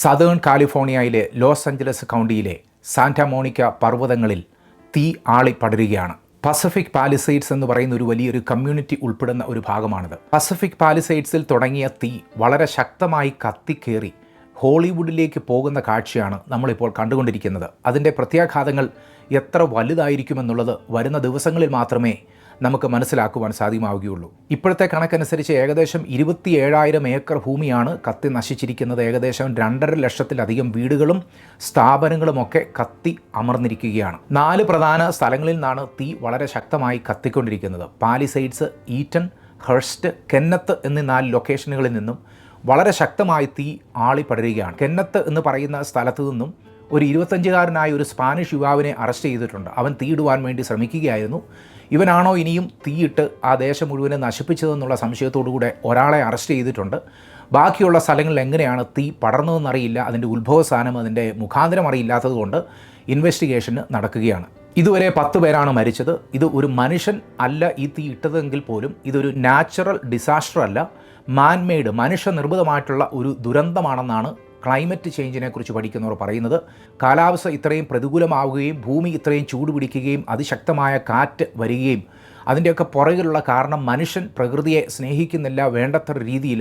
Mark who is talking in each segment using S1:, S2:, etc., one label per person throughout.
S1: Southern കാലിഫോർണിയയിലെ Los Angeles കൗണ്ടിയിലെ Santa Monica പർവതങ്ങളിൽ തീ ആളി പടരുകയാണ്. പസഫിക് പാലിസൈഡ്സ് എന്ന് പറയുന്ന ഒരു വലിയൊരു കമ്മ്യൂണിറ്റി ഉൾപ്പെടുന്ന ഒരു ഭാഗമാണിത്. പസഫിക് പാലിസൈഡ്സിൽ തുടങ്ങിയ തീ വളരെ ശക്തമായി കത്തിക്കേറി ഹോളിവുഡിലേക്ക് പോകുന്ന കാഴ്ചയാണ് നമ്മളിപ്പോൾ കണ്ടുകൊണ്ടിരിക്കുന്നത്. അതിന്റെ പ്രത്യാഘാതങ്ങൾ എത്ര വലുതായിരിക്കുമെന്നുള്ളത് വരുന്ന ദിവസങ്ങളിൽ മാത്രമേ നമുക്ക് മനസ്സിലാക്കുവാൻ സാധ്യമാവുകയുള്ളൂ. ഇപ്പോഴത്തെ കണക്കനുസരിച്ച് ഏകദേശം ഇരുപത്തി ഏഴായിരം ഏക്കർ ഭൂമിയാണ് കത്തി നശിച്ചിരിക്കുന്നത്. ഏകദേശം രണ്ടര ലക്ഷത്തിലധികം വീടുകളും സ്ഥാപനങ്ങളുമൊക്കെ കത്തി അമർന്നിരിക്കുകയാണ്. നാല് പ്രധാന സ്ഥലങ്ങളിൽ നിന്നാണ് തീ വളരെ ശക്തമായി കത്തിക്കൊണ്ടിരിക്കുന്നത്. പാലിസൈഡ്സ് ഈറ്റൺ ഹെർസ്റ്റ് കെന്നത്ത് എന്നീ നാല് ലൊക്കേഷനുകളിൽ നിന്നും വളരെ ശക്തമായി തീ ആളിപ്പടരുകയാണ്. കെന്നത്ത് എന്ന് പറയുന്ന സ്ഥലത്തു നിന്നും ഒരു ഇരുപത്തഞ്ചുകാരനായ ഒരു സ്പാനിഷ് യുവാവിനെ അറസ്റ്റ് ചെയ്തിട്ടുണ്ട്. അവൻ തീയിടുവാൻ വേണ്ടി ശ്രമിക്കുകയായിരുന്നു. ഇവനാണോ ഇനിയും തീയിട്ട് ആ ദേശം മുഴുവനും നശിപ്പിച്ചതെന്നുള്ള സംശയത്തോടുകൂടെ ഒരാളെ അറസ്റ്റ് ചെയ്തിട്ടുണ്ട്. ബാക്കിയുള്ള സ്ഥലങ്ങളിൽ എങ്ങനെയാണ് തീ പടർന്നതെന്നറിയില്ല. അതിന്റെ ഉത്ഭവസ്ഥാനം അതിന്റെ മുഖാന്തരം അറിയില്ലാത്തതുകൊണ്ട് ഇൻവെസ്റ്റിഗേഷന് നടക്കുകയാണ്. ഇതുവരെ പത്ത് പേരാണ് മരിച്ചത്. ഇത് ഒരു മനുഷ്യൻ അല്ല ഈ തീ ഇട്ടതെങ്കിൽ പോലും ഇതൊരു നാച്ചുറൽ ഡിസാസ്റ്റർ അല്ല. മാൻമെയ്ഡ് മനുഷ്യനിർമ്മിതമായിട്ടുള്ള ഒരു ദുരന്തമാണെന്നാണ് ക്ലൈമറ്റ് ചേഞ്ചിനെ കുറിച്ച് പഠിക്കുന്നവർ പറയുന്നത് കാലാവസ്ഥ ഇത്രയും പ്രതികൂലമാവുകയും ഭൂമി ഇത്രയും ചൂട് പിടിക്കുകയും അതിശക്തമായ കാറ്റ് വരികയും അതിന്റെയൊക്കെ പുറകിലുള്ള കാരണം മനുഷ്യൻ പ്രകൃതിയെ സ്നേഹിക്കുന്നില്ല വേണ്ടത്ര രീതിയിൽ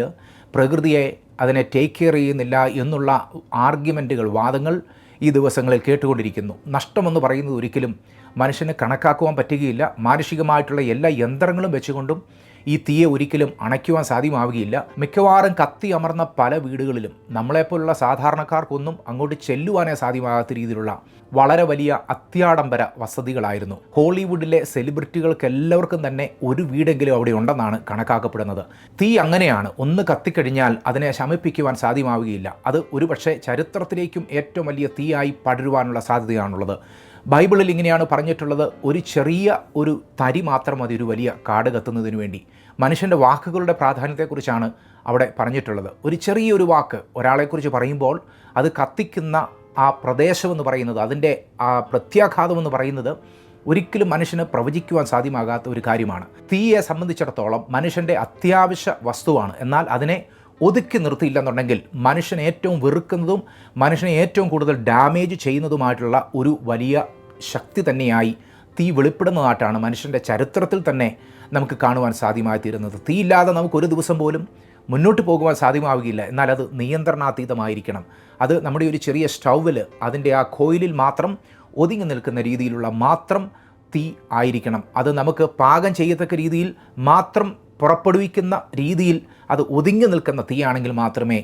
S1: പ്രകൃതിയെ അതിനെ ടേക്ക് കെയർ ചെയ്യുന്നില്ല എന്നുള്ള ആർഗ്യുമെന്റുകൾ വാദങ്ങൾ ഈ ദിവസങ്ങളിൽ കേട്ടുകൊണ്ടിരിക്കുന്നു. നഷ്ടമെന്ന് പറയുന്നത് ഒരിക്കലും മനുഷ്യന് കണക്കാക്കുവാൻ പറ്റുകയില്ല. മാനുഷികമായിട്ടുള്ള എല്ലാ യന്ത്രങ്ങളും വെച്ചുകൊണ്ടും ഈ തീയെ ഒരിക്കലും അണയ്ക്കുവാൻ സാധ്യമാവുകയില്ല. മിക്കവാറും കത്തി അമർന്ന പല വീടുകളിലും നമ്മളെപ്പോലുള്ള സാധാരണക്കാർക്കൊന്നും അങ്ങോട്ട് ചെല്ലുവാനേ സാധ്യമാകാത്ത രീതിയിലുള്ള വളരെ വലിയ അത്യാഡംബര വസതികളായിരുന്നു. ഹോളിവുഡിലെ സെലിബ്രിറ്റികൾക്ക് എല്ലാവർക്കും തന്നെ ഒരു വീടെങ്കിലും അവിടെ ഉണ്ടെന്നാണ് കണക്കാക്കപ്പെടുന്നത്. തീ അങ്ങനെയാണ്. ഒന്ന് കത്തിക്കഴിഞ്ഞാൽ അതിനെ ശമിപ്പിക്കുവാൻ സാധ്യമാവുകയില്ല. അത് ഒരുപക്ഷെ ചരിത്രത്തിലേക്കും ഏറ്റവും വലിയ തീയായി പടരുവാനുള്ള സാധ്യതയാണുള്ളത്. ബൈബിളിൽ ഇങ്ങനെയാണ് പറഞ്ഞിട്ടുള്ളത്. ഒരു ചെറിയ ഒരു തരി മാത്രം മതി ഒരു വലിയ കാട് കത്തുന്നതിന് വേണ്ടി. മനുഷ്യന്റെ വാക്കുകളുടെ പ്രാധാന്യത്തെക്കുറിച്ചാണ് അവിടെ പറഞ്ഞിട്ടുള്ളത്. ഒരു ചെറിയൊരു വാക്ക് ഒരാളെക്കുറിച്ച് പറയുമ്പോൾ അത് കത്തിക്കുന്ന ആ പ്രദേശമെന്ന് പറയുന്നത് അതിന്റെ ആ പ്രത്യാഘാതമെന്ന് പറയുന്നത് ഒരിക്കലും മനുഷ്യന് പ്രവചിക്കുവാൻ സാധ്യമാകാത്ത ഒരു കാര്യമാണ്. തീയെ സംബന്ധിച്ചിടത്തോളം മനുഷ്യന്റെ അത്യാവശ്യ വസ്തുവാണ്. എന്നാൽ അതിനെ ഒതുക്കി നിർത്തിയില്ലെന്നുണ്ടെങ്കിൽ മനുഷ്യനെ ഏറ്റവും വെറുക്കുന്നതും മനുഷ്യനെ ഏറ്റവും കൂടുതൽ ഡാമേജ് ചെയ്യുന്നതുമായിട്ടുള്ള ഒരു വലിയ ശക്തി തന്നെയായി തീ വെളിപ്പെടുന്നതായിട്ടാണ് മനുഷ്യന്റെ ചരിത്രത്തിൽ തന്നെ നമുക്ക് കാണുവാൻ സാധ്യമായി തീരുന്നത് നമുക്ക് ഒരു ദിവസം പോലും മുന്നോട്ട് പോകുവാൻ സാധ്യമാവുകയില്ല. എന്നാൽ അത് നിയന്ത്രണാതീതമായിരിക്കണം. അത് നമ്മുടെ ഒരു ചെറിയ സ്റ്റൗവിൽ അതിന്റെ ആ കോയിലിൽ മാത്രം ഒതുങ്ങി നിൽക്കുന്ന രീതിയിലുള്ള മാത്രം തീ ആയിരിക്കണം. അത് നമുക്ക് പാകം ചെയ്യത്തക്ക രീതിയിൽ മാത്രം പുറപ്പെടുവിക്കുന്ന രീതിയിൽ അത് ഒതുങ്ങി നിൽക്കുന്ന തീയാണെങ്കിൽ മാത്രമേ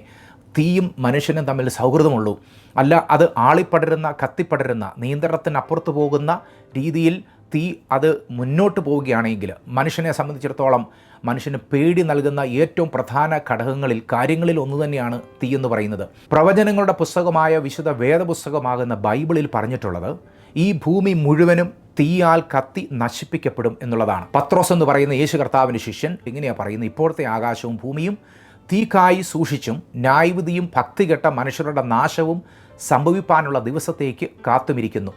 S1: തീയും മനുഷ്യനും തമ്മിൽ സൗഹൃദമുള്ളൂ. അല്ല അത് ആളിപ്പടരുന്ന കത്തിപ്പടരുന്ന നിയന്ത്രണത്തിനപ്പുറത്ത് പോകുന്ന രീതിയിൽ തീ അത് മുന്നോട്ട് പോവുകയാണെങ്കിൽ മനുഷ്യനെ സംബന്ധിച്ചിടത്തോളം മനുഷ്യന് പേടി നൽകുന്ന ഏറ്റവും പ്രധാന ഘടകങ്ങളിൽ കാര്യങ്ങളിൽ ഒന്ന് തന്നെയാണ് തീ എന്ന് പറയുന്നത്. പ്രവചനങ്ങളുടെ പുസ്തകമായ വിശുദ്ധ വേദപുസ്തകമാകുന്ന ബൈബിളിൽ പറഞ്ഞിട്ടുള്ളത് ഈ ഭൂമി മുഴുവനും തീയാൽ കത്തി നശിപ്പിക്കപ്പെടും എന്നുള്ളതാണ്. പത്രോസ് എന്ന് പറയുന്ന യേശു കർത്താവിന്റെ ശിഷ്യൻ ഇങ്ങനെയാണ് പറയുന്നത്. ഇപ്പോഴത്തെ ആകാശവും ഭൂമിയും തീക്കായി സൂക്ഷിച്ചും ന്യായവിധിയും ഭക്തികെട്ട മനുഷ്യരുടെ നാശവും സംഭവിപ്പാനുള്ള ദിവസത്തേക്ക് കാത്തുമിരിക്കുന്നു.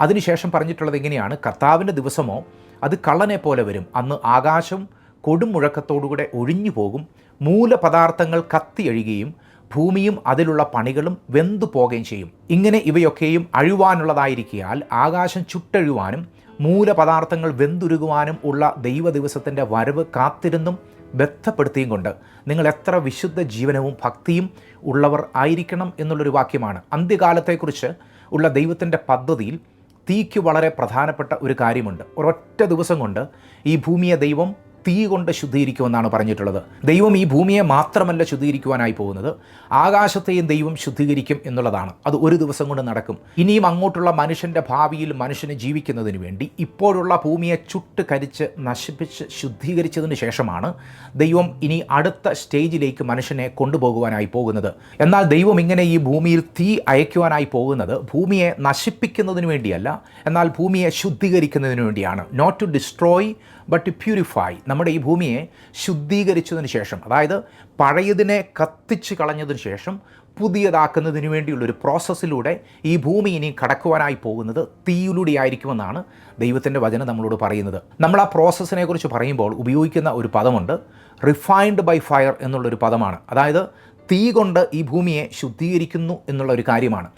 S1: അതിനുശേഷം പറഞ്ഞിട്ടുള്ളത് എങ്ങനെയാണ് കർത്താവിന്റെ ദിവസമോ അത് കള്ളനെ പോലെ വരും. അന്ന് ആകാശം കൊടുമുഴക്കത്തോടുകൂടെ ഒഴിഞ്ഞു പോകും മൂലപദാർത്ഥങ്ങൾ കത്തിയഴുകയും ഭൂമിയും അതിലുള്ള പണികളും വെന്തു പോകുകയും ചെയ്യും. ഇങ്ങനെ ഇവയൊക്കെയും അഴിവാനുള്ളതായിരിക്കാൽ ആകാശം ചുട്ടഴുവാനും മൂലപദാർത്ഥങ്ങൾ വെന്തുരുകുവാനും ഉള്ള ദൈവ ദിവസത്തിന്റെ വരവ് കാത്തിരുന്നും ബന്ധപ്പെടുത്തിയും കൊണ്ട് നിങ്ങൾ എത്ര വിശുദ്ധ ജീവനവും ഭക്തിയും ഉള്ളവർ ആയിരിക്കണം എന്നുള്ളൊരു വാക്യമാണ്. അന്ത്യകാലത്തെക്കുറിച്ച് ഉള്ള ദൈവത്തിന്റെ പദ്ധതിയിൽ തീക്ക് വളരെ പ്രധാനപ്പെട്ട ഒരു കാര്യമുണ്ട്. ഒരൊറ്റ ദിവസം കൊണ്ട് ഈ ഭൂമിയെ ദൈവം തീ കൊണ്ട് ശുദ്ധീകരിക്കുമെന്നാണ് പറഞ്ഞിട്ടുള്ളത്. ദൈവം ഈ ഭൂമിയെ മാത്രമല്ല ശുദ്ധീകരിക്കുവാനായി പോകുന്നത്. ആകാശത്തെയും ദൈവം ശുദ്ധീകരിക്കും എന്നുള്ളതാണ്. അത് ഒരു ദിവസം കൊണ്ട് നടക്കും. ഇനിയും അങ്ങോട്ടുള്ള മനുഷ്യന്റെ ഭാവിയിൽ മനുഷ്യന് ജീവിക്കുന്നതിന് വേണ്ടി ഇപ്പോഴുള്ള ഭൂമിയെ ചുട്ട് കരിച്ച് നശിപ്പിച്ച് ശുദ്ധീകരിച്ചതിന് ശേഷമാണ് ദൈവം ഇനി അടുത്ത സ്റ്റേജിലേക്ക് മനുഷ്യനെ കൊണ്ടുപോകുവാനായി പോകുന്നത്. എന്നാൽ ദൈവം ഇങ്ങനെ ഈ ഭൂമിയിൽ തീ അയക്കുവാനായി പോകുന്നത് ഭൂമിയെ നശിപ്പിക്കുന്നതിന് വേണ്ടിയല്ല. എന്നാൽ ഭൂമിയെ ശുദ്ധീകരിക്കുന്നതിന് വേണ്ടിയാണ്. Not to destroy but to purify നമ്മുടെ ഈ ഭൂമിയെ ശുദ്ധീകരിച്ചതിന് ശേഷം അതായത് പഴയതിനെ കത്തിച്ച് കളഞ്ഞതിന് ശേഷം പുതിയതാക്കുന്നതിന് വേണ്ടിയുള്ളൊരു പ്രോസസ്സിലൂടെ ഈ ഭൂമി ഇനി കടക്കുവാനായി പോകുന്നത് തീയിലൂടെ ആയിരിക്കുമെന്നാണ് ദൈവത്തിന്റെ വചനം നമ്മളോട് പറയുന്നത്. നമ്മൾ ആ പ്രോസസ്സിനെ കുറിച്ച് പറയുമ്പോൾ ഉപയോഗിക്കുന്ന ഒരു പദമുണ്ട് റിഫൈൻഡ് ബൈ ഫയർ എന്നുള്ളൊരു പദമാണ്. അതായത് തീ കൊണ്ട് ഈ ഭൂമിയെ ശുദ്ധീകരിക്കുന്നു എന്നുള്ള ഒരു കാര്യമാണ്.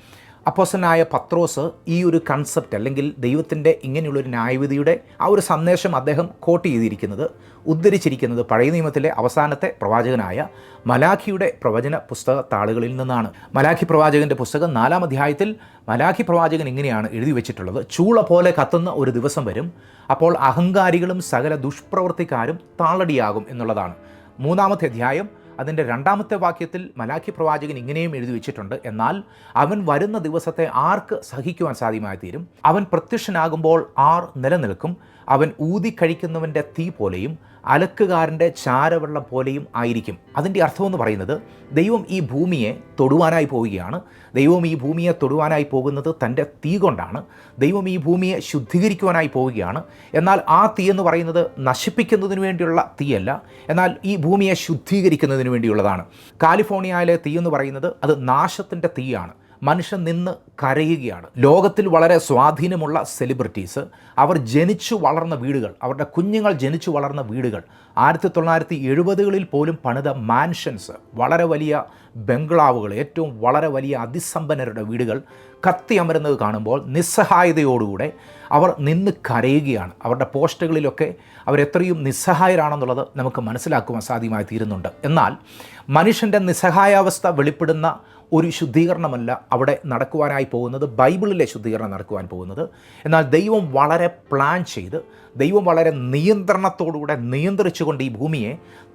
S1: അപ്പോസനായ പത്രോസ് ഈ ഒരു കൺസെപ്റ്റ് അല്ലെങ്കിൽ ദൈവത്തിന്റെ ഇങ്ങനെയുള്ളൊരു ന്യായവിധിയുടെ ആ ഒരു സന്ദേശം അദ്ദേഹം കോട്ട് ചെയ്തിരിക്കുന്നത് ഉദ്ധരിച്ചിരിക്കുന്നത് പഴയ നിയമത്തിലെ അവസാനത്തെ പ്രവാചകനായ മലാഖിയുടെ പ്രവചന പുസ്തക താളുകളിൽ നിന്നാണ്. മലാഖി പ്രവാചകന്റെ പുസ്തകം നാലാം അധ്യായത്തിൽ മലാഖി പ്രവാചകൻ ഇങ്ങനെയാണ് എഴുതി വെച്ചിട്ടുള്ളത്. ചൂള പോലെ കത്തുന്ന ഒരു ദിവസം വരും അപ്പോൾ അഹങ്കാരികളും സകല ദുഷ്പ്രവൃത്തിക്കാരും താളടിയാകും എന്നുള്ളതാണ്. മൂന്നാമത്തെ അധ്യായം അതിന്റെ രണ്ടാമത്തെ വാക്യത്തിൽ മലാഖി പ്രവാചകൻ ഇങ്ങനെയും എഴുതി വെച്ചിട്ടുണ്ട്. എന്നാൽ അവൻ വരുന്ന ദിവസത്തെ ആർക്ക് സഹിക്കുവാൻ സാധ്യമായി തീരും അവൻ പ്രത്യക്ഷനാകുമ്പോൾ ആർ നിലനിൽക്കും? അവൻ ഊതി കഴിക്കുന്നവന്റെ തീ പോലെയും അലക്കുകാരന്റെ ചാരവെള്ളം പോലെയും ആയിരിക്കും. അതിന്റെ അർത്ഥമെന്ന് പറയുന്നത് ദൈവം ഈ ഭൂമിയെ തൊടുവാനായി പോവുകയാണ്. ദൈവം ഈ ഭൂമിയെ തൊടുവാനായി പോകുന്നത് തന്റെ തീ കൊണ്ടാണ്. ദൈവം ഈ ഭൂമിയെ ശുദ്ധീകരിക്കുവാനായി പോവുകയാണ്. എന്നാൽ ആ തീ എന്ന് പറയുന്നത് നശിപ്പിക്കുന്നതിന് വേണ്ടിയുള്ള തീയല്ല. എന്നാൽ ഈ ഭൂമിയെ ശുദ്ധീകരിക്കുന്നതിന് വേണ്ടിയുള്ളതാണ്. കാലിഫോർണിയയിലെ തീ എന്ന് പറയുന്നത് അത് നാശത്തിന്റെ തീയാണ്. മനുഷ്യൻ നിന്ന് കരയുകയാണ്. ലോകത്തിൽ വളരെ സ്വാധീനമുള്ള സെലിബ്രിറ്റീസ് അവർ ജനിച്ചു വളർന്ന വീടുകൾ അവരുടെ കുഞ്ഞുങ്ങൾ ജനിച്ചു വളർന്ന വീടുകൾ. ആയിരത്തി തൊള്ളായിരത്തി എഴുപതുകളിൽ പോലും പണിത മാൻഷൻസ് വളരെ വലിയ ബംഗ്ലാവുകൾ ഏറ്റവും വളരെ വലിയ അതിസമ്പന്നരുടെ വീടുകൾ കത്തി അമരുന്നത് കാണുമ്പോൾ നിസ്സഹായതയോടുകൂടെ അവർ നിന്ന് കരയുകയാണ്. അവരുടെ പോസ്റ്റുകളിലൊക്കെ അവരെത്രയും നിസ്സഹായരാണെന്നുള്ളത് നമുക്ക് മനസ്സിലാക്കുവാൻ സാധ്യമായി തീരുന്നുണ്ട് എന്നാൽ മനുഷ്യന്റെ നിസ്സഹായാവസ്ഥ വെളിപ്പെടുന്ന ഒരു ശുദ്ധീകരണമല്ല അവിടെ നടക്കുവാനായി പോകുന്നത് ബൈബിളിലെ ശുദ്ധീകരണം നടക്കുവാൻ പോകുന്നത്. എന്നാൽ ദൈവം വളരെ പ്ലാൻ ചെയ്ത് ദൈവം വളരെ നിയന്ത്രണത്തോടുകൂടെ നിയന്ത്രിച്ചുകൊണ്ട് ഈ ഭൂമിയെ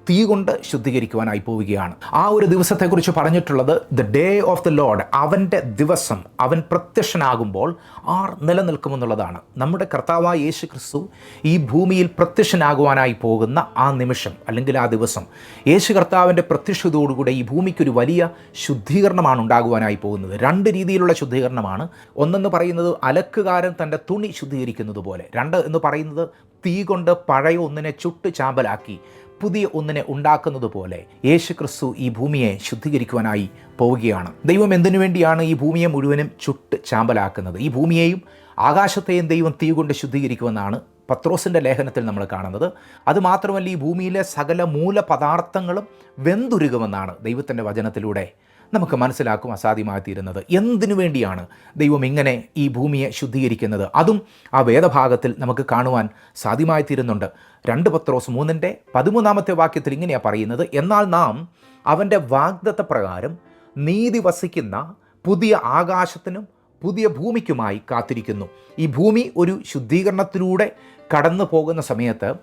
S1: തീ കൊണ്ട് ശുദ്ധീകരിക്കുവാനായി പോവുകയാണ്. ആ ഒരു ദിവസത്തെക്കുറിച്ച് പറഞ്ഞിട്ടുള്ളത് the day of the Lord അവന്റെ ദിവസം അവൻ പ്രത്യക്ഷനാകുമ്പോൾ ആർ നിലനിൽക്കുമെന്നുള്ളതാണ്. നമ്മുടെ കർത്താവായ യേശു ക്രിസ്തു ഈ ഭൂമിയിൽ പ്രത്യക്ഷനാകുവാനായി പോകുന്ന ആ നിമിഷം അല്ലെങ്കിൽ ആ ദിവസം യേശു കർത്താവിന്റെ പ്രത്യക്ഷതയോടുകൂടെ ഈ ഭൂമിക്കൊരു വലിയ ശുദ്ധീകരണമാണ് ഉണ്ടാകുവാനായി പോകുന്നത്. രണ്ട് രീതിയിലുള്ള ശുദ്ധീകരണമാണ്. ഒന്നെന്ന് പറയുന്നത് അലക്കുകാരൻ തന്റെ തുണി ശുദ്ധീകരിക്കുന്നത് പോലെ രണ്ട് എന്ന് പറയുന്നത് തീ കൊണ്ട് പഴയ ഒന്നിനെ ചുട്ട് ചാമ്പലാക്കി പുതിയ ഒന്നിനെ ഉണ്ടാക്കുന്നത് പോലെ യേശു ക്രിസ്തു ഈ ഭൂമിയെ ശുദ്ധീകരിക്കുവാനായി പോവുകയാണ്. ദൈവം എന്തിനു വേണ്ടിയാണ് ഈ ഭൂമിയെ മുഴുവനും ചുട്ട് ചാമ്പലാക്കുന്നത്? ഈ ഭൂമിയെയും ആകാശത്തെയും ദൈവം തീ കൊണ്ട് ശുദ്ധീകരിക്കുമെന്നാണ് പത്രോസിന്റെ ലേഖനത്തിൽ നമ്മൾ കാണുന്നത്. അതുമാത്രമല്ല ഈ ഭൂമിയിലെ സകല മൂലപദാർത്ഥങ്ങളും വെന്തുരുകുമെന്നാണ് ദൈവത്തിന്റെ വചനത്തിലൂടെ നമുക്ക് മനസ്സിലാക്കും അസാധ്യമായി തീരുന്നത്. എന്തിനു വേണ്ടിയാണ് ദൈവം ഇങ്ങനെ ഈ ഭൂമിയെ ശുദ്ധീകരിക്കുന്നത്? അതും ആ വേദഭാഗത്തിൽ നമുക്ക് കാണുവാൻ സാധ്യമായി തീരുന്നുണ്ട്. രണ്ട് പത്രോസ് മൂന്നിന്റെ പതിമൂന്നാമത്തെ വാക്യത്തിൽ ഇങ്ങനെയാണ് പറയുന്നത് എന്നാൽ നാം അവന്റെ വാഗ്ദത്ത പ്രകാരം നീതി വസിക്കുന്ന പുതിയ ആകാശത്തിനും പുതിയ ഭൂമിക്കുമായി കാത്തിരിക്കുന്നു. ഈ ഭൂമി ഒരു ശുദ്ധീകരണത്തിലൂടെ കടന്നു പോകുന്ന സമയത്ത്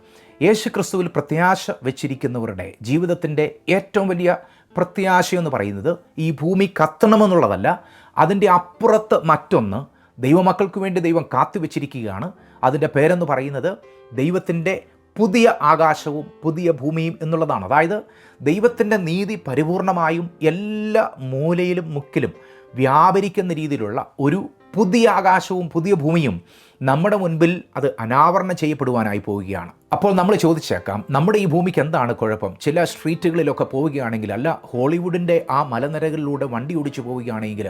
S1: യേശുക്രിസ്തുവിൽ പ്രത്യാശ വെച്ചിരിക്കുന്നവരുടെ ജീവിതത്തിന്റെ ഏറ്റവും വലിയ പ്രത്യാശയെന്ന് പറയുന്നത് ഈ ഭൂമി കത്തണമെന്നുള്ളതല്ല അതിന്റെ അപ്പുറത്ത് മറ്റൊന്ന് ദൈവമക്കൾക്ക് വേണ്ടി ദൈവം കാത്തു വെച്ചിരിക്കുകയാണ് അതിന്റെ പേരെന്ന് പറയുന്നത് ദൈവത്തിന്റെ പുതിയ ആകാശവും പുതിയ ഭൂമിയും എന്നുള്ളതാണ്. അതായത് ദൈവത്തിന്റെ നീതി പരിപൂർണമായും എല്ലാ മൂലയിലും മുക്കിലും വ്യാപരിക്കുന്ന രീതിയിലുള്ള ഒരു പുതിയ ആകാശവും പുതിയ ഭൂമിയും നമ്മുടെ മുൻപിൽ അത് അനാവരണം ചെയ്യപ്പെടുവാനായി പോവുകയാണ്. അപ്പോൾ നമ്മൾ ചോദിച്ചേക്കാം നമ്മുടെ ഈ ഭൂമിക്ക് എന്താണ് കുഴപ്പം? ചില സ്ട്രീറ്റുകളിലൊക്കെ പോവുകയാണെങ്കിൽ അല്ല ഹോളിവുഡിന്റെ ആ മലനിരകളിലൂടെ വണ്ടി ഓടിച്ചു പോവുകയാണെങ്കിൽ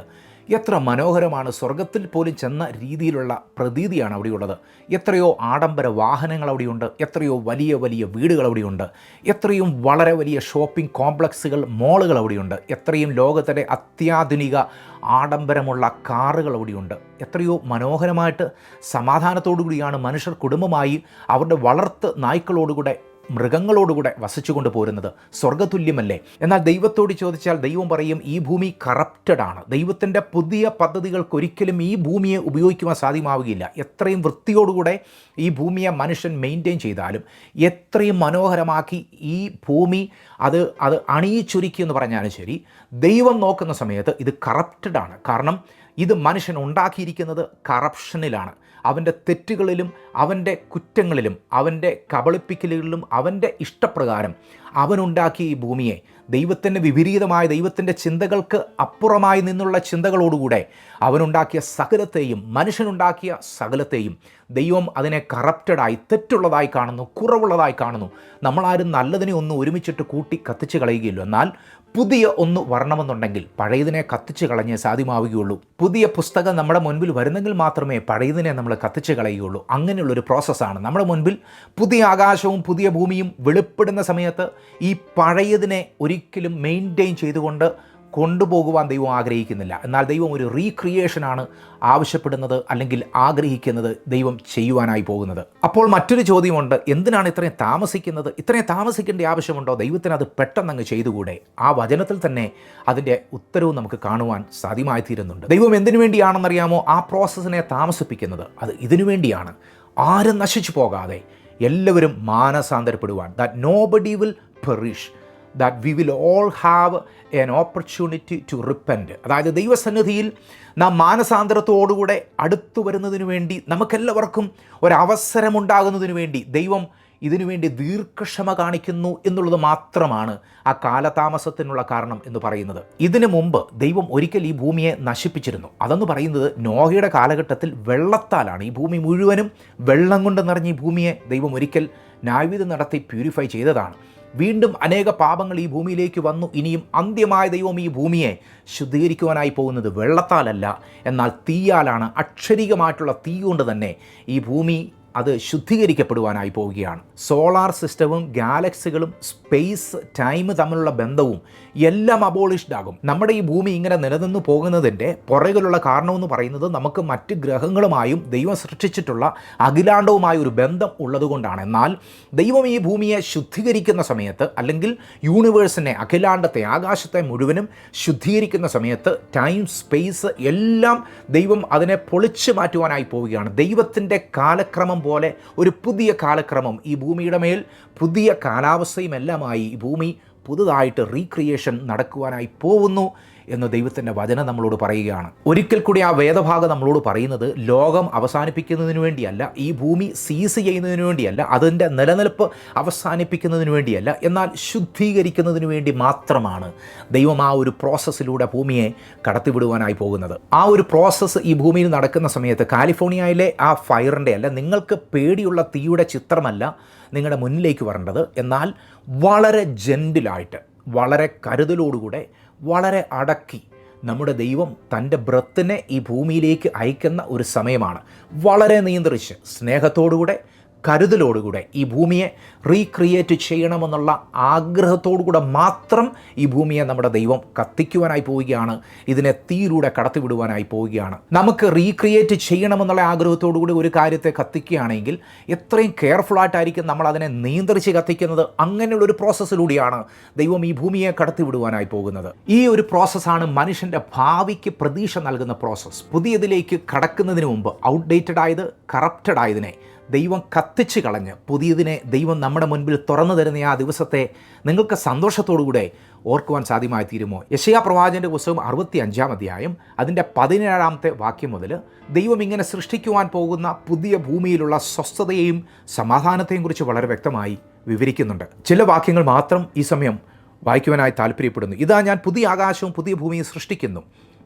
S1: എത്ര മനോഹരമാണ് സ്വർഗത്തിൽ പോലും ചെന്ന രീതിയിലുള്ള പ്രതീതിയാണ് അവിടെയുള്ളത്. എത്രയോ ആഡംബര വാഹനങ്ങൾ അവിടെയുണ്ട് എത്രയോ വലിയ വലിയ വീടുകൾ അവിടെയുണ്ട് എത്രയും വളരെ വലിയ ഷോപ്പിംഗ് കോംപ്ലക്സുകൾ മോളുകൾ അവിടെയുണ്ട് എത്രയും ലോകത്തിലെ അത്യാധുനിക ആഡംബരമുള്ള കാറുകൾ അവിടെയുണ്ട്. എത്രയോ മനോഹരമായിട്ട് സമാധാനത്തോടുകൂടിയാണ് മനുഷ്യർ കുടുംബമായി അവരുടെ വളർത്ത് നായ്ക്കളോടുകൂടെ മൃഗങ്ങളോടുകൂടെ വസിച്ചുകൊണ്ട് പോരുന്നത് സ്വർഗതുല്യമല്ലേ എന്നാൽ ദൈവത്തോട് ചോദിച്ചാൽ ദൈവം പറയും ഈ ഭൂമി കറപ്റ്റഡ് ആണ്. ദൈവത്തിന്റെ പുതിയ പദ്ധതികൾക്ക് ഒരിക്കലും ഈ ഭൂമിയെ ഉപയോഗിക്കുവാൻ സാധ്യമാവുകയില്ല. എത്രയും വൃത്തിയോടുകൂടെ ഈ ഭൂമിയെ മനുഷ്യൻ മെയിന്റെയിൻ ചെയ്താലും എത്രയും മനോഹരമാക്കി ഈ ഭൂമി അത് അത് അണിയിച്ചൊരുക്കി എന്ന് പറഞ്ഞാലും ശരി ദൈവം നോക്കുന്ന സമയത്ത് ഇത് കറപ്റ്റഡ് ആണ്. കാരണം ഇത് മനുഷ്യൻ ഉണ്ടാക്കിയിരിക്കുന്നത് കറപ്ഷനിലാണ് അവന്റെ തെറ്റുകളിലും അവന്റെ കുറ്റങ്ങളിലും അവന്റെ കബളിപ്പിക്കലുകളിലും അവന്റെ ഇഷ്ടപ്രകാരം അവനുണ്ടാക്കിയ ഈ ഭൂമിയെ ദൈവത്തിന്റെ വിപരീതമായ ദൈവത്തിന്റെ ചിന്തകൾക്ക് അപ്പുറമായി നിന്നുള്ള ചിന്തകളോടുകൂടെ അവനുണ്ടാക്കിയ സകലത്തെയും മനുഷ്യനുണ്ടാക്കിയ സകലത്തെയും ദൈവം അതിനെ കറപ്റ്റഡായി തെറ്റുള്ളതായി കാണുന്നു കുറവുള്ളതായി കാണുന്നു. നമ്മളാരും നല്ലതിനെ ഒന്ന് ഒരുമിച്ചിട്ട് കൂട്ടി കത്തിച്ച് കളയുകയില്ല. എന്നാൽ പുതിയ ഒന്ന് വരണമെന്നുണ്ടെങ്കിൽ പഴയതിനെ കത്തിച്ച് കളഞ്ഞേ സാധ്യമാവുകയുള്ളൂ. പുതിയ പുസ്തകം നമ്മുടെ മുൻപിൽ വരുന്നെങ്കിൽ മാത്രമേ പഴയതിനെ നമ്മൾ കത്തിച്ച് കളയുകയുള്ളൂ. അങ്ങനെയുള്ളൊരു പ്രോസസ്സാണ് നമ്മുടെ മുൻപിൽ പുതിയ ആകാശവും പുതിയ ഭൂമിയും വെളിപ്പെടുന്ന സമയത്ത് ഈ പഴയതിനെ ഒരു ഒരിക്കലും മെയിന്റെയിൻ ചെയ്തുകൊണ്ട് കൊണ്ടുപോകുവാൻ ദൈവം ആഗ്രഹിക്കുന്നില്ല. എന്നാൽ ദൈവം ഒരു റീക്രിയേഷനാണ് ആവശ്യപ്പെടുന്നത് അല്ലെങ്കിൽ ആഗ്രഹിക്കുന്നത് ദൈവം ചെയ്യുവാനായി പോകുന്നത്. അപ്പോൾ മറ്റൊരു ചോദ്യമുണ്ട്. എന്തിനാണ് ഇത്രയും താമസിക്കുന്നത്? ഇത്രയും താമസിക്കേണ്ട ആവശ്യമുണ്ടോ? ദൈവത്തിന് അത് പെട്ടെന്ന് അങ്ങ് ചെയ്തുകൂടെ? ആ വചനത്തിൽ തന്നെ അതിന്റെ ഉത്തരവും നമുക്ക് കാണുവാൻ സാധ്യമായി തീരുന്നുണ്ട് ദൈവം എന്തിനു വേണ്ടിയാണെന്നറിയാമോ? ആ പ്രോസസ്സിനെ താമസിപ്പിക്കുന്നത്. അത് ഇതിനു വേണ്ടിയാണ്. ആരും നശിച്ചു പോകാതെ എല്ലാവരും മാനസാന്തരപ്പെടുവാൻ. That nobody will perish that we will all have an opportunity to repent അതായത് ദൈവസന്നിധിയിൽ നാം മാനസാന്തരത്തോടുകൂടെ അടുത്തു വരുന്നതിന് വേണ്ടി നമുക്കെല്ലാവർക്കും ഒരവസരമുണ്ടാകുന്നതിന് വേണ്ടി ദൈവം ഇതിനുവേണ്ടി ദീർഘക്ഷമ കാണിക്കുന്നു എന്നുള്ളത് മാത്രമാണ് ആ കാലതാമസത്തിനുള്ള കാരണം എന്ന് പറയുന്നത്. ഇതിനു മുമ്പ് ദൈവം ഒരിക്കൽ ഈ ഭൂമിയെ നശിപ്പിച്ചിരുന്നു. അതെന്ന് പറയുന്നത് നോഹയുടെ കാലഘട്ടത്തിൽ വെള്ളത്താലാണ്. ഈ ഭൂമി മുഴുവനും വെള്ളം കൊണ്ട് നിറഞ്ഞ ഈ ഭൂമിയെ ദൈവം ഒരിക്കൽ ന്യായവിധി നടത്തി പ്യൂരിഫൈ ചെയ്തതാണ്. വീണ്ടും അനേക പാപങ്ങൾ ഈ ഭൂമിയിലേക്ക് വന്നു. ഇനിയും അന്ത്യമായ ദൈവം ഈ ഭൂമിയെ ശുദ്ധീകരിക്കുവാനായി പോകുന്നത് വെള്ളത്താലല്ല. എന്നാൽ തീയാലാണ്. അക്ഷരികമായിട്ടുള്ള തീ കൊണ്ട് തന്നെ ഈ ഭൂമി അത് ശുദ്ധീകരിക്കപ്പെടുവാനായി പോവുകയാണ്. സോളാർ സിസ്റ്റവും ഗാലക്സികളും സ്പേസ് ടൈം തമ്മിലുള്ള ബന്ധവും എല്ലാം അബോളിഷ്ഡ് ആകും. നമ്മുടെ ഈ ഭൂമി ഇങ്ങനെ നിലനിന്ന് പോകുന്നതിന്റെ പുറകിലുള്ള കാരണമെന്ന് പറയുന്നത് നമുക്ക് മറ്റ് ഗ്രഹങ്ങളുമായും ദൈവം സൃഷ്ടിച്ചിട്ടുള്ള അഖിലാണ്ടവുമായ ഒരു ബന്ധം ഉള്ളതുകൊണ്ടാണ്. എന്നാൽ ദൈവം ഈ ഭൂമിയെ ശുദ്ധീകരിക്കുന്ന സമയത്ത് അല്ലെങ്കിൽ യൂണിവേഴ്സിനെ അഖിലാണ്ടത്തെ ആകാശത്തെ മുഴുവനും ശുദ്ധീകരിക്കുന്ന സമയത്ത് ടൈം സ്പേസ് എല്ലാം ദൈവം അതിനെ പൊളിച്ചു മാറ്റുവാനായി പോവുകയാണ്. ദൈവത്തിന്റെ കാലക്രമം പോലെ ഒരു പുതിയ കാലക്രമം. ഈ ഭൂമിയുടെ മേൽ പുതിയ കാലാവസ്ഥയും എല്ലാമായി ഈ ഭൂമി പുതുതായിട്ട് റീക്രിയേഷൻ നടക്കുവാനായി പോകുന്നു. എന്ന് ദൈവത്തിന്റെ വചനം നമ്മളോട് പറയുകയാണ്. ഒരിക്കൽ കൂടി ആ വേദഭാഗം നമ്മളോട് പറയുന്നത് ലോകം അവസാനിപ്പിക്കുന്നതിന് വേണ്ടിയല്ല ഈ ഭൂമി സീസ് ചെയ്യുന്നതിന് വേണ്ടിയല്ല അതിന്റെ നിലനിൽപ്പ് അവസാനിപ്പിക്കുന്നതിന് വേണ്ടിയല്ല എന്നാൽ ശുദ്ധീകരിക്കുന്നതിന് വേണ്ടി മാത്രമാണ് ദൈവം ആ ഒരു പ്രോസസ്സിലൂടെ ഭൂമിയെ കടത്തിവിടുവാനായി പോകുന്നത്. ആ ഒരു പ്രോസസ്സ് ഈ ഭൂമിയിൽ നടക്കുന്ന സമയത്ത് കാലിഫോർണിയയിലെ ആ ഫയറിന്റെ അല്ല നിങ്ങൾക്ക് പേടിയുള്ള തീയുടെ ചിത്രമല്ല നിങ്ങളുടെ മുന്നിലേക്ക് വരേണ്ടത്. എന്നാൽ വളരെ ജെന്റിലായിട്ട് വളരെ കരുതലോടുകൂടെ വളരെ അടക്കി. നമ്മുടെ ദൈവം തന്റെ ബ്രത്തിനെ ഈ ഭൂമിയിലേക്ക് അയക്കുന്ന ഒരു സമയമാണ്. വളരെ നിയന്ത്രിച്ച് സ്നേഹത്തോടുകൂടെ കരുതലോടുകൂടെ ഈ ഭൂമിയെ റീക്രിയേറ്റ് ചെയ്യണമെന്നുള്ള ആഗ്രഹത്തോടുകൂടെ മാത്രം ഈ ഭൂമിയെ നമ്മുടെ ദൈവം കത്തിക്കുവാനായി പോവുകയാണ്. ഇതിനെ തീയിലൂടെ കടത്തിവിടുവാനായി പോവുകയാണ്. നമുക്ക് റീക്രിയേറ്റ് ചെയ്യണമെന്നുള്ള ആഗ്രഹത്തോടുകൂടി ഒരു കാര്യത്തെ കത്തിക്കുകയാണെങ്കിൽ എത്രയും കെയർഫുൾ ആയിട്ടായിരിക്കും നമ്മൾ അതിനെ നിയന്ത്രിച്ച് കത്തിക്കുന്നത്. അങ്ങനെയുള്ള ഒരു പ്രോസസ്സിലൂടെയാണ് ദൈവം ഈ ഭൂമിയെ കടത്തിവിടുവാനായി പോകുന്നത്. ഈ ഒരു പ്രോസസ്സാണ് മനുഷ്യന്റെ ഭാവിക്ക് പ്രതീക്ഷ നൽകുന്ന പ്രോസസ്സ് പുതിയതിലേക്ക് കടക്കുന്നതിന് മുമ്പ് ഔട്ട്ഡേറ്റഡ് ആയത് കറപ്റ്റഡ് ആയതിനെ ദൈവം കത്തിച്ച് കളഞ്ഞ് പുതിയതിനെ ദൈവം നമ്മുടെ മുൻപിൽ തുറന്നു തരുന്ന ആ ദിവസത്തെ നിങ്ങൾക്ക് സന്തോഷത്തോടുകൂടെ ഓർക്കുവാൻ സാധ്യമായി തീരുമോ? യശയാ പ്രവാചന്റെ പുസ്തകം അറുപത്തി അഞ്ചാം അധ്യായം അതിന്റെ പതിനേഴാമത്തെ വാക്യം മുതൽ ദൈവം ഇങ്ങനെ സൃഷ്ടിക്കുവാൻ പോകുന്ന പുതിയ ഭൂമിയിലുള്ള സ്വസ്ഥതയെയും സമാധാനത്തെയും കുറിച്ച് വളരെ വ്യക്തമായി വിവരിക്കുന്നുണ്ട്. ചില വാക്യങ്ങൾ മാത്രം ഈ സമയം വായിക്കുവാനായി താല്പര്യപ്പെടുന്നു. ഇതാ ഞാൻ പുതിയ ആകാശവും പുതിയ ഭൂമിയും സൃഷ്ടിക്കുന്നു.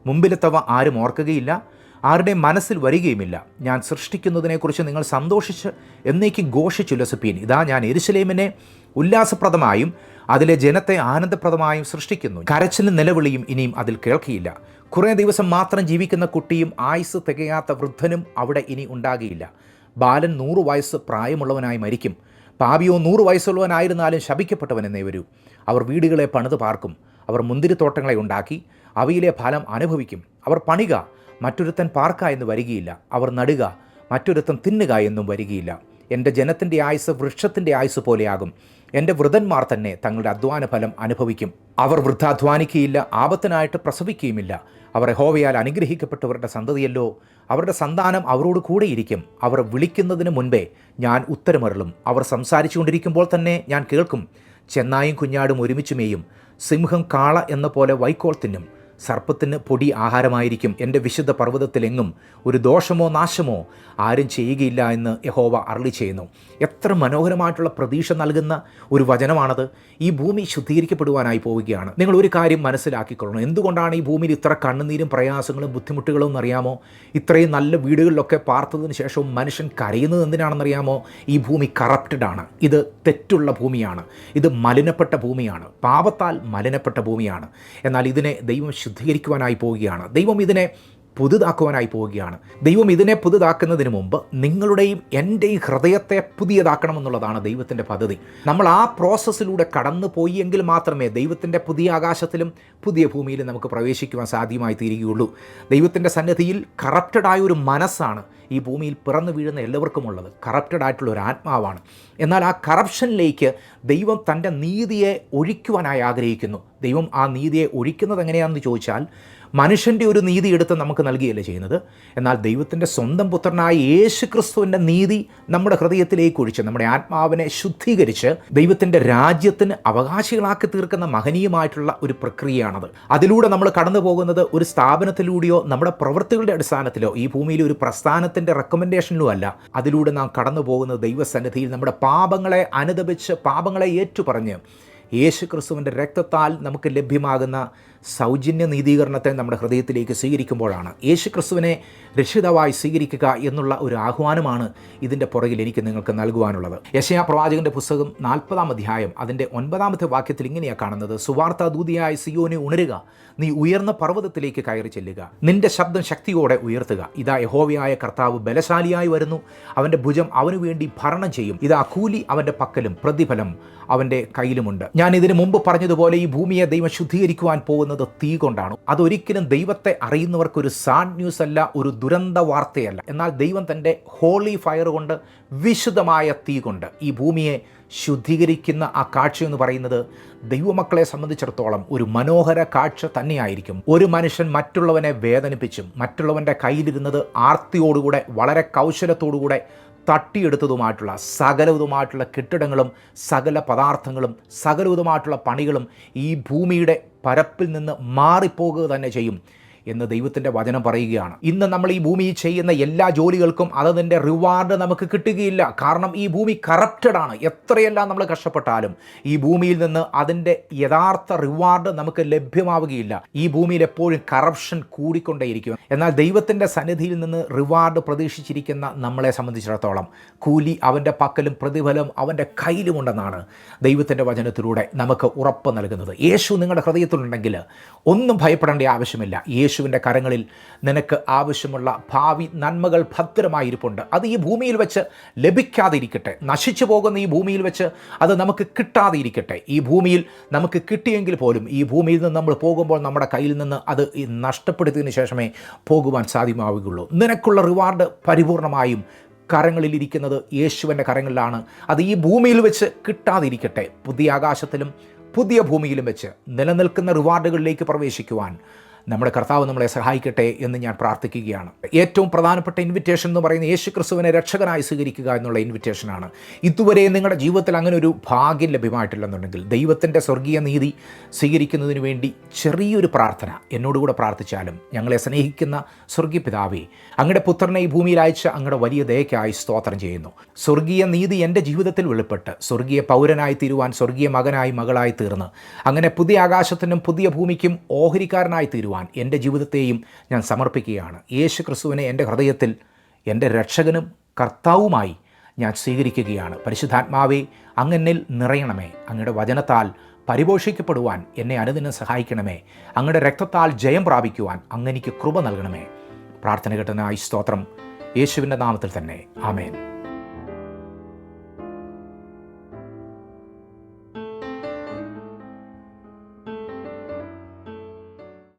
S1: മുമ്പിലെത്തവ ആരും ഓർക്കുകയില്ല. ആരുടെയും മനസ്സിൽ വരികയുമില്ല. ഞാൻ സൃഷ്ടിക്കുന്നതിനെക്കുറിച്ച് നിങ്ങൾ സന്തോഷിച്ച് എന്നേക്കും ഘോഷിച്ചുല്ലസിപ്പീൻ. ഇതാ ഞാൻ എരുശലേമിനെ ഉല്ലാസപ്രദമായും അതിലെ ജനത്തെ ആനന്ദപ്രദമായും സൃഷ്ടിക്കുന്നു. കരച്ചിലും നിലവിളിയും ഇനിയും അതിൽ കേൾക്കിയില്ല. കുറേ ദിവസം മാത്രം ജീവിക്കുന്ന കുട്ടിയും ആയുസ് തികയാത്ത വൃദ്ധനും അവിടെ ഇനി ഉണ്ടാകിയില്ല. ബാലൻ നൂറു വയസ്സ് പ്രായമുള്ളവനായി മരിക്കും. പാപിയോ നൂറ് വയസ്സുള്ളവനായിരുന്നാലും ശപിക്കപ്പെട്ടവൻ എന്നേ വരൂ. അവർ വീടുകളെ പണിത് പാർക്കും. അവർ മുന്തിരിത്തോട്ടങ്ങളെ ഉണ്ടാക്കി. അവയിലെ ഫലം അനുഭവിക്കും. അവർ പണിക. മറ്റൊരുത്തൻ പാർക്ക എന്ന് വരികയില്ല. അവർ നടുക മറ്റൊരുത്തൻ തിന്നുക എന്നും വരികയില്ല. എന്റെ ജനത്തിന്റെ ആയുസ് വൃക്ഷത്തിന്റെ ആയുസ് പോലെയാകും. എന്റെ വൃതന്മാർ തന്നെ തങ്ങളുടെ അധ്വാന ഫലം അനുഭവിക്കും. അവർ വൃദ്ധാധ്വാനിക്കുകയില്ല ആപത്തിനായിട്ട് പ്രസവിക്കുകയുമില്ല. അവർ ഹോവയാൽ അനുഗ്രഹിക്കപ്പെട്ടവരുടെ സന്തതിയല്ലോ. അവരുടെ സന്താനം അവരോട് കൂടെയിരിക്കും. അവർ വിളിക്കുന്നതിന് മുൻപേ ഞാൻ ഉത്തരമരളും. അവർ സംസാരിച്ചുകൊണ്ടിരിക്കുമ്പോൾ തന്നെ ഞാൻ കേൾക്കും. ചെന്നായും കുഞ്ഞാടും ഒരുമിച്ച് മേയും. സിംഹം കാള എന്ന പോലെ വൈക്കോൾ തിന്നും. സർപ്പത്തിന് പൊടി ആഹാരമായിരിക്കും എന്റെ വിശുദ്ധ പർവതത്തിലെങ്ങും. ഒരു ദോഷമോ നാശമോ ആരും ചെയ്യുകയില്ല എന്ന് യഹോവ അരളി ചെയ്യുന്നു. എത്ര മനോഹരമായിട്ടുള്ള പ്രതീക്ഷ നൽകുന്ന ഒരു വചനമാണത്. ഈ ഭൂമി ശുദ്ധീകരിക്കപ്പെടുവാനായി പോവുകയാണ്. നിങ്ങൾ ഒരു കാര്യം മനസ്സിലാക്കിക്കൊള്ളണം. എന്തുകൊണ്ടാണ് ഈ ഭൂമിയിൽ ഇത്ര കണ്ണുനീരും പ്രയാസങ്ങളും ബുദ്ധിമുട്ടുകളും എന്നറിയാമോ? ഇത്രയും നല്ല വീടുകളിലൊക്കെ പാർത്തതിന് ശേഷവും മനുഷ്യൻ കരയുന്നത് എന്തിനാണെന്നറിയാമോ? ഈ ഭൂമി കറപ്റ്റഡ് ആണ്. ഇത് തെറ്റുള്ള ഭൂമിയാണ്. ഇത് മലിനപ്പെട്ട ഭൂമിയാണ്. പാപത്താൽ മലിനപ്പെട്ട ഭൂമിയാണ്. എന്നാൽ ഇതിനെ ദൈവം ശുദ്ധീകരിക്കുവാനായി പോവുകയാണ്. ദൈവം ഇതിനെ പുതുതാക്കുവാനായി പോവുകയാണ്. ദൈവം ഇതിനെ പുതുതാക്കുന്നതിന് മുമ്പ് നിങ്ങളുടെയും എന്റെയും ഹൃദയത്തെ പുതിയതാക്കണമെന്നുള്ളതാണ് ദൈവത്തിന്റെ പദ്ധതി. നമ്മൾ ആ പ്രോസസ്സിലൂടെ കടന്നു പോയി എങ്കിൽ മാത്രമേ ദൈവത്തിന്റെ പുതിയ ആകാശത്തിലും പുതിയ ഭൂമിയിലും നമുക്ക് പ്രവേശിക്കുവാൻ സാധ്യമായി തീരുകയുള്ളൂ. ദൈവത്തിന്റെ സന്നിധിയിൽ കറപ്റ്റഡായ ഒരു മനസ്സാണ് ഈ ഭൂമിയിൽ പിറന്നു വീഴുന്ന എല്ലാവർക്കുമുള്ളത്. കറപ്റ്റഡ് ആയിട്ടുള്ള ഒരു ആത്മാവാണ്. എന്നാൽ ആ കറപ്ഷനിലേക്ക് ദൈവം തന്റെ നീതിയെ ഒഴിക്കുവാനായി ആഗ്രഹിക്കുന്നു. ദൈവം ആ നീതിയെ ഒഴിക്കുന്നത് എങ്ങനെയാണെന്ന് ചോദിച്ചാൽ മനുഷ്യന്റെ ഒരു നീതി എടുത്ത് നമുക്ക് നൽകുകയല്ല ചെയ്യുന്നത്? എന്നാൽ ദൈവത്തിന്റെ സ്വന്തം പുത്രനായ യേശു ക്രിസ്തുവിന്റെ നീതി നമ്മുടെ ഹൃദയത്തിലേക്ക് ഒഴിച്ച് നമ്മുടെ ആത്മാവിനെ ശുദ്ധീകരിച്ച് ദൈവത്തിന്റെ രാജ്യത്തിന് അവകാശികളാക്കി തീർക്കുന്ന മഹനീയമായിട്ടുള്ള ഒരു പ്രക്രിയയാണത്. അതിലൂടെ നമ്മൾ കടന്നു പോകുന്നത് ഒരു സ്ഥാപനത്തിലൂടെയോ നമ്മുടെ പ്രവൃത്തികളുടെ അടിസ്ഥാനത്തിലോ ഈ ഭൂമിയിലെ ഒരു പ്രസ്ഥാനത്തിന്റെ റെക്കമെൻഡേഷനിലോ അല്ല. അതിലൂടെ നാം കടന്നു പോകുന്നത് ദൈവസന്നിധിയിൽ നമ്മുടെ പാപങ്ങളെ അനുദപിച്ച് പാപങ്ങളെ ഏറ്റുപറഞ്ഞ് യേശു ക്രിസ്തുവിന്റെ രക്തത്താൽ നമുക്ക് ലഭ്യമാകുന്ന സൗജന്യ നീതീകരണത്തെ നമ്മുടെ ഹൃദയത്തിലേക്ക് സ്വീകരിക്കുമ്പോഴാണ്. യേശുക്രിസ്തുവിനെ രക്ഷിതാവായി സ്വീകരിക്കുക എന്നുള്ള ഒരു ആഹ്വാനമാണ് ഇതിന്റെ പുറകിൽ എനിക്ക് നിങ്ങൾക്ക് നൽകുവാനുള്ളത്. യശയാ പ്രവാചകന്റെ പുസ്തകം നാൽപ്പതാം അധ്യായം അതിന്റെ ഒൻപതാമത്തെ വാക്യത്തിൽ ഇങ്ങനെയാണ് കാണുന്നത്. സുവാർത്ത ദൂതിയായ സിയോനെ ഉണരുക നീ ഉയർന്ന പർവതത്തിലേക്ക് കയറി ചെല്ലുക. നിന്റെ ശബ്ദം ശക്തിയോടെ ഉയർത്തുക. ഇതാ യഹോവയായ കർത്താവ് ബലശാലിയായി വരുന്നു. അവന്റെ ഭുജം അവനു വേണ്ടി ഭരണം ചെയ്യും. ഇതാ കൂലി അവന്റെ പക്കലും പ്രതിഫലം അവന്റെ കയ്യിലുമുണ്ട്. ഞാൻ ഇതിനു മുമ്പ് പറഞ്ഞതുപോലെ ഈ ഭൂമിയെ ദൈവം ശുദ്ധീകരിക്കുവാൻ പോകുന്നത് തീ കൊണ്ടാണ്. അതൊരിക്കലും ദൈവത്തെ അറിയുന്നവർക്ക് ഒരു സാഡ് ന്യൂസ് അല്ല ഒരു ദുരന്ത വാർത്തയല്ല. എന്നാൽ ദൈവം തന്റെ ഹോളി ഫയർ കൊണ്ട് വിശുദ്ധമായ തീ കൊണ്ട് ഈ ഭൂമിയെ ശുദ്ധീകരിക്കുന്ന ആ കാഴ്ച എന്ന് പറയുന്നത് ദൈവമക്കളെ സംബന്ധിച്ചിടത്തോളം ഒരു മനോഹര കാഴ്ച തന്നെയായിരിക്കും. ഒരു മനുഷ്യൻ മറ്റുള്ളവനെ വേദനിപ്പിച്ചും മറ്റുള്ളവന്റെ കയ്യിലിരുന്നത് ആർത്തിയോടുകൂടെ വളരെ കൗശലത്തോടുകൂടെ തട്ടിയെടുത്തതുമായിട്ടുള്ള സകലവിധമായിട്ടുള്ള കെട്ടിടങ്ങളും സകല പദാർത്ഥങ്ങളും സകലവിധമായിട്ടുള്ള പണികളും ഈ ഭൂമിയുടെ പരപ്പിൽ നിന്ന് മാറിപ്പോകുക തന്നെ ചെയ്യും. എന്ന് ദൈവത്തിന്റെ വചനം പറയുകയാണ്. ഇന്ന് നമ്മൾ ഈ ഭൂമിയിൽ ചെയ്യുന്ന എല്ലാ ജോലികൾക്കും അതതിന്റെ റിവാർഡ് നമുക്ക് കിട്ടുകയില്ല. കാരണം ഈ ഭൂമി കറപ്റ്റഡ് ആണ്. എത്രയെല്ലാം നമ്മൾ കഷ്ടപ്പെട്ടാലും ഈ ഭൂമിയിൽ നിന്ന് അതിന്റെ യഥാർത്ഥ റിവാർഡ് നമുക്ക് ലഭ്യമാവുകയില്ല. ഈ ഭൂമിയിൽ എപ്പോഴും കറപ്ഷൻ കൂടിക്കൊണ്ടേയിരിക്കും. എന്നാൽ ദൈവത്തിന്റെ സന്നിധിയിൽ നിന്ന് റിവാർഡ് പ്രതീക്ഷിച്ചിരിക്കുന്ന നമ്മളെ സംബന്ധിച്ചിടത്തോളം കൂലി അവന്റെ പക്കലും പ്രതിഫലം അവന്റെ കയ്യിലുമുണ്ടെന്നാണ് ദൈവത്തിന്റെ വചനത്തിലൂടെ നമുക്ക് ഉറപ്പ് നൽകുന്നത്. യേശു നിങ്ങളുടെ ഹൃദയത്തിലുണ്ടെങ്കിൽ ഒന്നും ഭയപ്പെടേണ്ട ആവശ്യമില്ല. യേശുവിന്റെ കരങ്ങളിൽ നിനക്ക് ആവശ്യമുള്ള ഭാവി നന്മകൾ ഭദ്രമായിരിപ്പുണ്ട്. അത് ഈ ഭൂമിയിൽ വെച്ച് ലഭിക്കാതിരിക്കട്ടെ. നശിച്ചു പോകുന്ന ഈ ഭൂമിയിൽ വെച്ച് അത് നമുക്ക് കിട്ടാതിരിക്കട്ടെ. ഈ ഭൂമിയിൽ നമുക്ക് കിട്ടിയെങ്കിൽ പോലും ഈ ഭൂമിയിൽ നിന്ന് നമ്മൾ പോകുമ്പോൾ നമ്മുടെ കയ്യിൽ നിന്ന് അത് നഷ്ടപ്പെടുത്തിയതിന് ശേഷമേ പോകുവാൻ സാധ്യമാവുകയുള്ളൂ. നിനക്കുള്ള റിവാർഡ് പരിപൂർണമായും കരങ്ങളിലിരിക്കുന്നത് യേശുവിന്റെ കരങ്ങളിലാണ്. അത് ഈ ഭൂമിയിൽ വെച്ച് കിട്ടാതിരിക്കട്ടെ. പുതിയ ആകാശത്തിലും പുതിയ ഭൂമിയിലും വെച്ച് നിലനിൽക്കുന്ന റിവാർഡുകളിലേക്ക് പ്രവേശിക്കുവാൻ നമ്മുടെ കർത്താവ് നമ്മളെ സഹായിക്കട്ടെ എന്ന് ഞാൻ പ്രാർത്ഥിക്കുകയാണ്. ഏറ്റവും പ്രധാനപ്പെട്ട ഇൻവിറ്റേഷൻ എന്ന് പറയുന്നത് യേശു ക്രിസ്തുവിനെ രക്ഷകനായി സ്വീകരിക്കുക എന്നുള്ള ഇൻവിറ്റേഷനാണ് ഇതുവരെ നിങ്ങളുടെ ജീവിതത്തിൽ അങ്ങനെ ഒരു ഭാഗ്യം ലഭ്യമായിട്ടില്ലെന്നുണ്ടെങ്കിൽ ദൈവത്തിന്റെ സ്വർഗീയ നീതി സ്വീകരിക്കുന്നതിന് വേണ്ടി ചെറിയൊരു പ്രാർത്ഥന എന്നോടുകൂടെ പ്രാർത്ഥിച്ചാലും ഞങ്ങളെ സ്നേഹിക്കുന്ന സ്വർഗീയ പിതാവേ അങ്ങയുടെ പുത്രനെ ഈ ഭൂമിയിൽ അയച്ച അങ്ങയുടെ വലിയ ദയക്കായി സ്തോത്രം ചെയ്യുന്നു. സ്വർഗീയ നീതി എന്റെ ജീവിതത്തിൽ വെളിപ്പെട്ട് സ്വർഗീയ പൗരനായി തീരുവാൻ സ്വർഗീയ മകനായി മകളായി തീർന്ന് അങ്ങനെ പുതിയ ആകാശത്തിനും പുതിയ ഭൂമിക്കും ഓഹരിക്കാരനായി തീരുവാൻ എന്റെ ജീവിതത്തെയും ഞാൻ സമർപ്പിക്കുകയാണ്. യേശു ക്രിസ്തുവിനെ എന്റെ ഹൃദയത്തിൽ എന്റെ രക്ഷകനും കർത്താവുമായി ഞാൻ സ്വീകരിക്കുകയാണ്. പരിശുദ്ധാത്മാവെ അങ്ങെന്നിൽ നിറയണമേ. അങ്ങയുടെ വചനത്താൽ പരിപോഷിക്കപ്പെടുവാൻ എന്നെ അനുദിനം സഹായിക്കണമേ. അങ്ങയുടെ രക്തത്താൽ ജയം പ്രാപിക്കുവാൻ അങ്ങനിക്ക് കൃപ നൽകണമേ. പ്രാർത്ഥന കേട്ടനായി സ്തോത്രം. യേശുവിന്റെ നാമത്തിൽ തന്നെ. ആമേൻ.